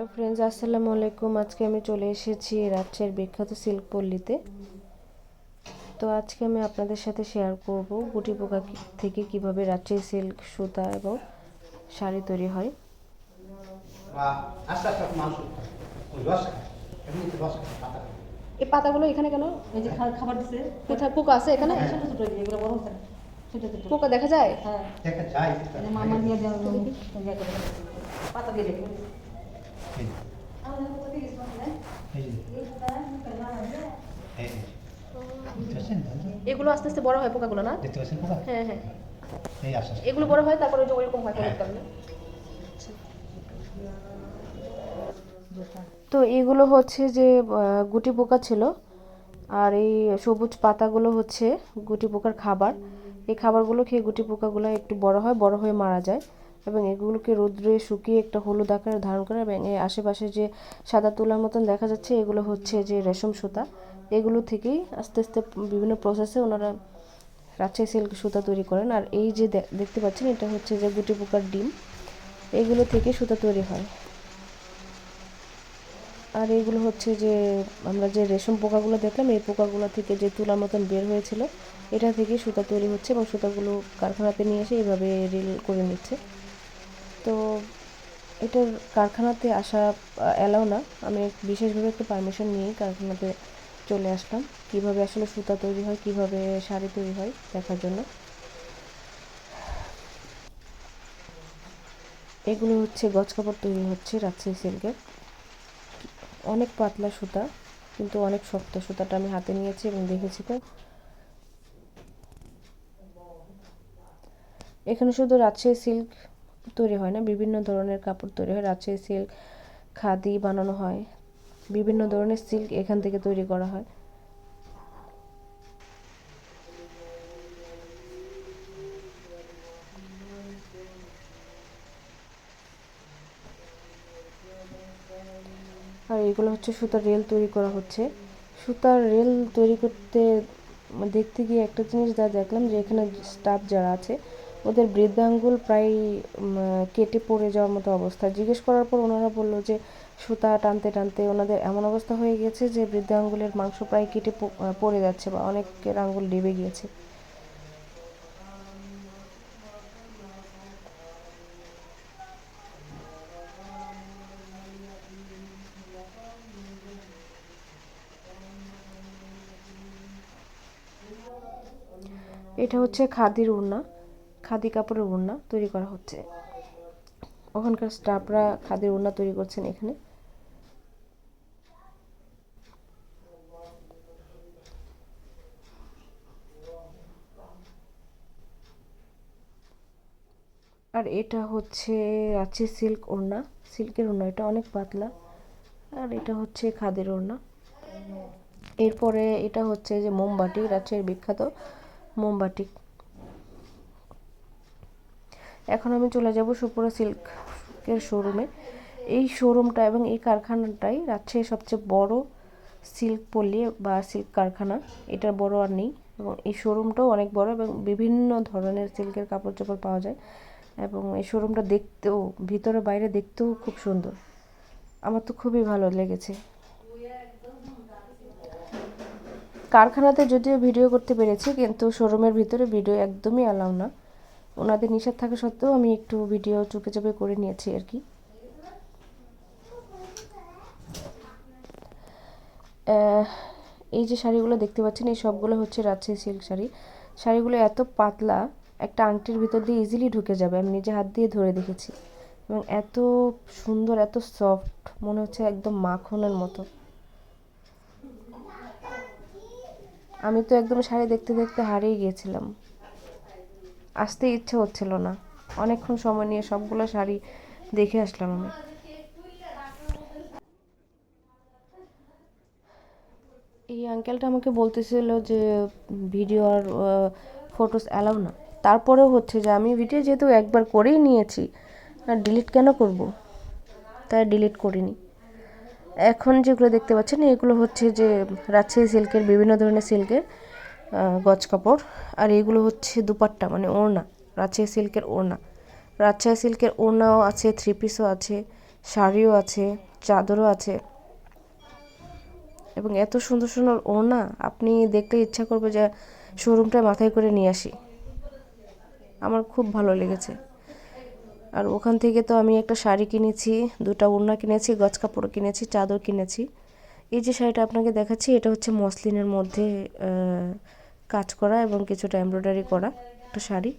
Hello friends আসসালামু আলাইকুম। আজকে আমি চলে এসেছি রাজশাহীর বিখ্যাত সিল্ক পল্লীতে তো আজকে আমি আপনাদের সাথে শেয়ার করব গুটি পোকা থেকে কীভাবে রাজশাহী সিল্ক সুতা এবং শাড়ি তৈরি হয়। পাতা। খায়। এই পাতাগুলো এখানে কেন? এই যে খাবার দিছে। কোথায়? পোকা আছে এখানে? হ্যাঁ, ছোট ছোট এগুলো বড় হচ্ছে। ছোট ছোট। পোকা দেখা যায়? হ্যাঁ। দেখা যায়। মামা দিয়ে দেওয়া। পাতা দিয়ে এগুলো আস্তে আস্তে বড় হয় পোকাগুলো না? দেখতে পাচ্ছেন পোকা হ্যাঁ হ্যাঁ। এই আস্তে আস্তে। এগুলো বড় হয় তারপরে ওই যে ওইরকম হয় হলুদ কালার তো এগুলো হচ্ছে যে গুটি পোকা ছিল আর এই সবুজ পাতাগুলো হচ্ছে গুটি পোকার খাবার। এই খাবারগুলো খেয়ে গুটি পোকাগুলো একটু বড় হয় বড় হয়ে মারা যায়। এবং এগুলোকে রোদ্রে শুকিয়ে একটা হলুদ আকার ধারণ করে এবং এর আশেপাশে যে সাদা তুলার মতন দেখা যাচ্ছে, এগুলো হচ্ছে যে রেশম সুতা। এগুলো থেকেই আস্তে আস্তে বিভিন্ন প্রসেসে ওনারা রাজশাহী সিল্ক সুতা তৈরি করেন। আর এই যে দেখতে পাচ্ছেন, এটা হচ্ছে যে গুটি পোকার ডিম। এগুলো থেকে সুতা তৈরি হয়। আর এইগুলো হচ্ছে যে আমরা যে রেশম পোকাগুলো দেখলাম, এই পোকাগুলো থেকে যে তুলার মতন বের হয়েছিল, এটা থেকে সুতা তৈরি হচ্ছে এবং সুতাগুলো কারখানাতে নিয়ে এসে এইভাবে রিল করে নিচ্ছে। তো এটার কারখানাতে আসা অ্যালাও না। আমি বিশেষভাবে একটু পারমিশন নিয়েই কারখানাতে চলে আসলাম। কীভাবে আসলে সুতা তৈরি হয়, কীভাবে শাড়ি তৈরি হয়, দেখার জন্য। এগুলো হচ্ছে গজ কাপড় তৈরি হচ্ছে রাজশাহী সিল্কের। অনেক পাতলা সুতা, কিন্তু অনেক শক্ত সুতাটা আমি হাতে নিয়েছি এবং দেখেছি তো। এখানে শুধু রাজশাহী সিল্ক তৈরি হয় না। বিভিন্ন ধরনের কাপড় তৈরি হয়। রাজশাহী সিল্ক খাদি বানানো হয়। বিভিন্ন ধরনের সিল্ক এখান থেকে তৈরি করা হয়। আর এগুলো হচ্ছে সুতার রেল তৈরি করা হচ্ছে। সুতার রেল তৈরি করতে, দেখতে গিয়ে একটা জিনিস যা দেখলাম যে এখানে স্টাফ যারা আছে ওদের বৃদ্ধাঙ্গুল প্রায় কেটে পড়ে যাওয়ার মতো অবস্থা। জিজ্ঞেস করার পর ওনারা বলল যে, সুতা টানতে টানতে ওনাদের এমন অবস্থা হয়ে গেছে যে, বৃদ্ধাঙ্গুলের মাংস প্রায় কেটে পড়ে যাচ্ছে বা অনেকের আঙ্গুল ডেবে গিয়েছে। এটা হচ্ছে খাদির ওড়না খাদি কাপড়ের ওড়না তৈরি করা হচ্ছে। ওখানকার স্টাফরা খাদির ওড়না তৈরি করছেন এখানে। আর এটা হচ্ছে রাঁচি সিল্ক ওড়না সিল্কের ওড়না এটা অনেক পাতলা। আর এটা হচ্ছে খাদের ওড়না এরপরে এটা হচ্ছে যে মোমবাটি রাজশাহীর বিখ্যাত মোমবাটি এখন আমি চলে যাব সুপুরা সিল্কের শোরুমে। এই শোরুমটা এবং এই কারখানাটাই রাজশাহীর সবচেয়ে বড় সিল্ক পল্লী বা সিল্ক কারখানা। এটা বড় আর নেই। এবং এই শোরুমটাও অনেক বড় এবং বিভিন্ন ধরনের সিল্কের কাপড় চোপড় পাওয়া যায়। এবং এই শোরুমটা দেখতেও, ভিতরে বাইরে দেখতেও খুব সুন্দর। আমার তো খুবই ভালো লেগেছে। কারখানাতে যদিও ভিডিও করতে পেরেছি, কিন্তু শোরুমের ভিতরে ভিডিও একদমই অ্যালাউ না। ওনাদের নিষেধ থাকা সত্ত্বেও আমি একটু ভিডিও চুপে চুপে করে নিয়েছি আর কি। এই যে শাড়িগুলো দেখতে পাচ্ছেন, এই সবগুলো হচ্ছে রাজশাহী সিল্ক শাড়ি। শাড়িগুলো এত পাতলা, একটা আংটির ভিতর দিয়ে ইজিলি ঢুকে যাবে, আমি নিজে হাত দিয়ে ধরে দেখেছি। এবং এত সুন্দর, এত সফট মনে হচ্ছে একদম মাখনের মতো। আমি তো একদম শাড়ি দেখতে দেখতে হারিয়ে গিয়েছিলাম। আসতে ইচ্ছে হচ্ছিল না। অনেকক্ষণ সময় নিয়ে সবগুলো শাড়ি দেখে আসলাম আমি। এই আঙ্কেলটা আমাকে বলতেছিল যে, ভিডিও আর ফটোস অ্যালাউ না। তারপরেও হচ্ছে যে, আমি ভিডিও যেহেতু একবার করেই নিয়েছি, আর ডিলিট কেন করব? তাই ডিলিট করিনি। এখন যেগুলো দেখতে পাচ্ছেন, এগুলো হচ্ছে যে, রাজশাহী সিল্কের বিভিন্ন ধরনের সিল্কের গজ কাপড়। আর এগুলো হচ্ছে দুপাট্টা মানে ওড়না, রাজশাহী সিল্কের ওড়না। রাজশাহী সিল্কের ওড়নাও আছে থ্রি পিসও আছে, শাড়িও আছে, চাদরও আছে। এবং এত সুন্দর সুন্দর ওড়না, আপনি দেখতে ইচ্ছা করবে যে শোরুমটা মাথায় করে নিয়ে আসি। আমার খুব ভালো লেগেছে। আর ওখান থেকে তো আমি একটা শাড়ি কিনেছি, দুটো ওড়না কিনেছি, গজ কাপড় কিনেছি, চাদর কিনেছি। এই যে শাড়িটা আপনাকে দেখাচ্ছি, এটা হচ্ছে মসলিনের মধ্যে কাজ করা এবং কিছুটা এমব্রয়ডারি করা একটা শাড়ি।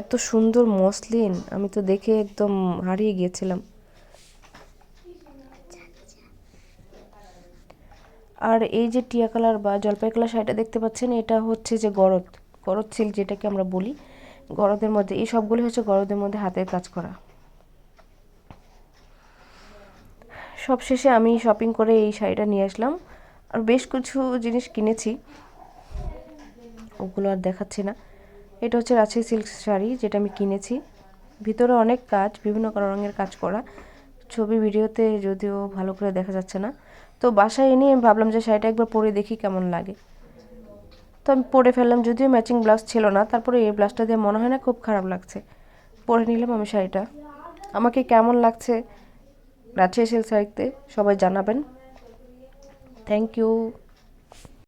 এত সুন্দর মসলিন, আমি তো দেখে একদম হারিয়ে গিয়েছিলাম। আর এই যে টিয়া কালার বা জলপাই কালার শাড়িটা দেখতে পাচ্ছেন, এটা হচ্ছে যে গরদ গরদ সিল্ক যেটাকে আমরা বলি। গরদের মধ্যে, এই সবগুলি হচ্ছে গরদের মধ্যে হাতের কাজ করা। সবশেষে আমি শপিং করে এই শাড়িটা নিয়ে আসলাম। আর বেশ কিছু জিনিস কিনেছি। ওগুলো আর দেখাচ্ছি না। এটা হচ্ছে রাজশাহী সিল্ক শাড়ি যেটা আমি কিনেছি। ভিতরে অনেক কাজ, বিভিন্ন রঙের কাজ করা। ছবি, ভিডিওতে যদিও ভালো করে দেখা যাচ্ছে না। তো বাসায় এনে আমি ভাবলাম যে শাড়িটা একবার পরে দেখি কেমন লাগে। তো আমি পরে ফেললাম, যদিও ম্যাচিং ব্লাউজ ছিল না। তারপরে এই ব্লাউজটা দিয়ে মনে হয় না খুব খারাপ লাগছে। পরে নিলাম আমি শাড়িটা। আমাকে কেমন লাগছে রাজশাহী সিল্ক শাড়িতে সবাই জানাবেন। Thank you.